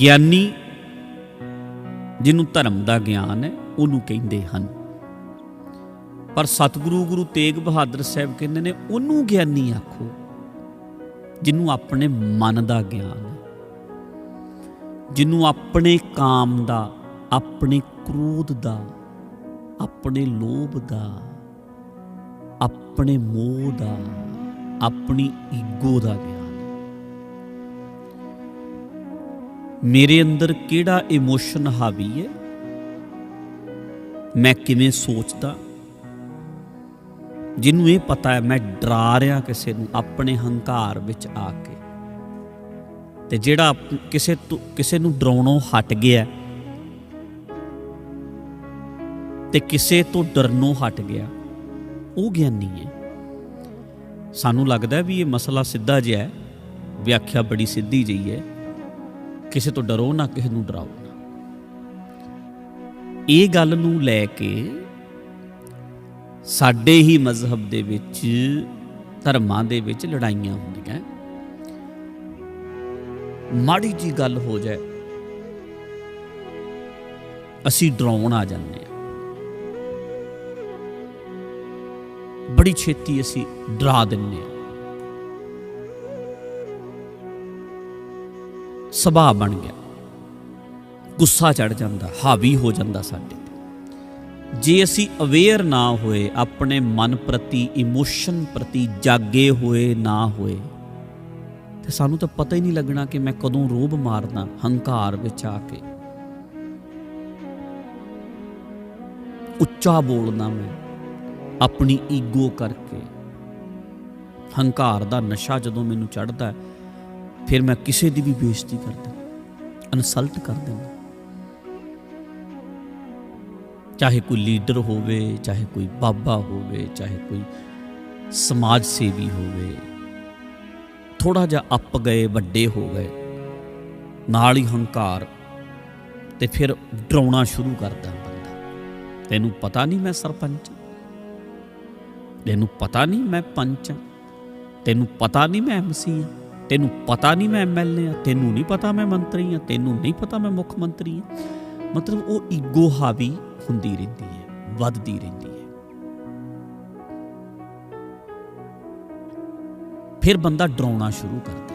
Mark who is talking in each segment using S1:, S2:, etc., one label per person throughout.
S1: ਗਿਆਨੀ ਜਿਹਨੂੰ ਧਰਮ ਦਾ ਗਿਆਨ ਹੈ, ਉਹਨੂੰ ਕਹਿੰਦੇ ਹਨ। ਪਰ ਸਤਿਗੁਰੂ ਗੁਰੂ ਤੇਗ ਬਹਾਦਰ ਸਾਹਿਬ ਕਹਿੰਦੇ ਨੇ, ਉਹਨੂੰ ਗਿਆਨੀ ਆਖੋ, ਜਿਹਨੂੰ ਆਪਣੇ ਮਨ ਦਾ ਗਿਆਨ ਹੈ, ਜਿਹਨੂੰ ਆਪਣੇ ਕਾਮ ਦਾ, ਆਪਣੇ ਕ੍ਰੋਧ ਦਾ, ਆਪਣੇ ਲੋਭ ਦਾ, ਆਪਣੇ ਮੋਹ ਦਾ, ਆਪਣੀ ਈਗੋ ਦਾ ਗਿਆਨ ਮੇਰੇ ਅੰਦਰ ਕਿਹੜਾ ਇਮੋਸ਼ਨ ਹਾਵੀ ਹੈ? ਮੈਂ ਕਿਵੇਂ ਸੋਚਦਾ? ਜਿਹਨੂੰ ਇਹ ਪਤਾ ਹੈ, ਮੈਂ ਡਰਾ ਰਿਹਾ ਕਿਸੇ ਨੂੰ ਆਪਣੇ ਹੰਕਾਰ ਵਿੱਚ ਆ ਕੇ। ਤੇ ਜਿਹੜਾ ਆਪ- ਕਿਸੇ ਤੋਂ, ਕਿਸੇ ਨੂੰ ਡਰਾਉਣੋਂ ਹਟ ਗਿਆ, ਤੇ ਕਿਸੇ ਤੋਂ ਡਰਨੋਂ ਹਟ ਗਿਆ, ਉਹ ਗਿਆਨੀ ਹੈ। ਸਾਨੂੰ ਲੱਗਦਾ ਵੀ ਇਹ ਮਸਲਾ ਸਿੱਧਾ ਜਿਹਾ ਹੈ, ਵਿਆਖਿਆ ਬੜੀ ਸਿੱਧੀ ਜਿਹੀ ਹੈ। ਕਿਸੇ ਤੋਂ ਡਰੋ ਨਾ, ਕਿਸੇ ਨੂੰ ਡਰਾਓ ਨਾ। ਇਹ ਗੱਲ ਨੂੰ ਲੈ ਕੇ ਸਾਡੇ ਹੀ ਮਜ਼ਹਬ ਦੇ ਵਿੱਚ, ਧਰਮਾਂ ਦੇ ਵਿੱਚ ਲੜਾਈਆਂ ਹੁੰਦੀਆਂ। ਮਾੜੀ ਜੀ ਗੱਲ ਹੋ ਜਾਏ, ਅਸੀਂ ਡਰਾਉਣ ਆ ਜਾਂਦੇ ਹਾਂ। ਬੜੀ ਛੇਤੀ ਅਸੀਂ ਡਰਾ ਦਿੰਦੇ ਹਾਂ। ਸੁਭਾਅ ਬਣ ਗਿਆ। ਗੁੱਸਾ ਚੜ ਜਾਂਦਾ, ਹਾਵੀ ਹੋ ਜਾਂਦਾ ਸਾਡੇ ਤੇ। ਜੇ ਅਸੀਂ ਅਵੇਅਰ ਨਾ ਹੋਏ, ਆਪਣੇ ਮਨ ਪ੍ਰਤੀ ਇਮੋਸ਼ਨ ਪ੍ਰਤੀ ਜਾਗੇ ਹੋਏ ਨਾ ਹੋਏ, ਤੇ ਸਾਨੂੰ ਤਾਂ ਪਤਾ ਹੀ ਨਹੀਂ ਲੱਗਣਾ ਕਿ ਮੈਂ ਕਦੋਂ ਰੋਬ ਮਾਰਦਾ, ਹੰਕਾਰ ਵਿੱਚ ਆ ਕੇ। ਉੱਚਾ ਬੋਲਦਾ ਮੈਂ, ਆਪਣੀ ਈਗੋ ਕਰਕੇ। ਹੰਕਾਰ ਦਾ ਨਸ਼ਾ ਜਦੋਂ ਮੈਨੂੰ ਚੜਦਾ ਫਿਰ ਮੈਂ ਕਿਸੇ ਦੀ ਵੀ ਬੇਇੱਜ਼ਤੀ ਕਰਦਾ ਇਨਸਲਟ ਕਰ ਦਿੰਦਾ। ਚਾਹੇ ਕੋਈ ਲੀਡਰ ਹੋਵੇ, ਚਾਹੇ ਕੋਈ ਬਾਬਾ ਹੋਵੇ, ਚਾਹੇ ਕੋਈ ਸਮਾਜ ਸੇਵੀ ਹੋਵੇ ਥੋੜਾ ਜਿਹਾ ਅੱਪ ਗਏ, ਵੱਡੇ ਹੋ ਗਏ, ਨਾਲ ਹੀ ਹੰਕਾਰ ਤੇ ਫਿਰ ਡਰਾਉਣਾ ਸ਼ੁਰੂ ਕਰਦਾ ਬੰਦਾ। ਤੈਨੂੰ ਪਤਾ ਨਹੀਂ ਮੈਂ ਸਰਪੰਚ ਤੈਨੂੰ ਪਤਾ ਨਹੀਂ ਮੈਂ ਪੰਚ ਹਾਂ। ਤੈਨੂੰ ਪਤਾ ਨਹੀਂ ਮੈਂ ਐਮਸੀ ਹਾਂ। ਤੈਨੂੰ ਪਤਾ ਨਹੀਂ ਮੈਂ ਐਮਐਲਏ ਹਾਂ, ਤੈਨੂੰ ਨਹੀਂ ਪਤਾ ਮੈਂ ਮੰਤਰੀ ਹਾਂ, ਤੈਨੂੰ ਨਹੀਂ ਪਤਾ ਮੈਂ ਮੁੱਖ ਮੰਤਰੀ ਹਾਂ। ਮਤਲਬ ਉਹ ਈਗੋ ਹਾਵੀ ਹੁੰਦੀ ਰਹਿੰਦੀ ਹੈ, ਵੱਧਦੀ ਰਹਿੰਦੀ ਹੈ। ਫਿਰ ਬੰਦਾ ਡਰਾਉਣਾ ਸ਼ੁਰੂ ਕਰਦਾ।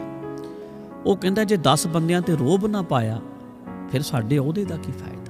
S1: ਉਹ ਕਹਿੰਦਾ ਜੇ 10 ਬੰਦਿਆਂ ਤੇ ਰੋਬ ਨਾ ਪਾਇਆ, ਫਿਰ ਸਾਡੇ ਅਹੁਦੇ ਦਾ ਕੀ ਫਾਇਦਾ?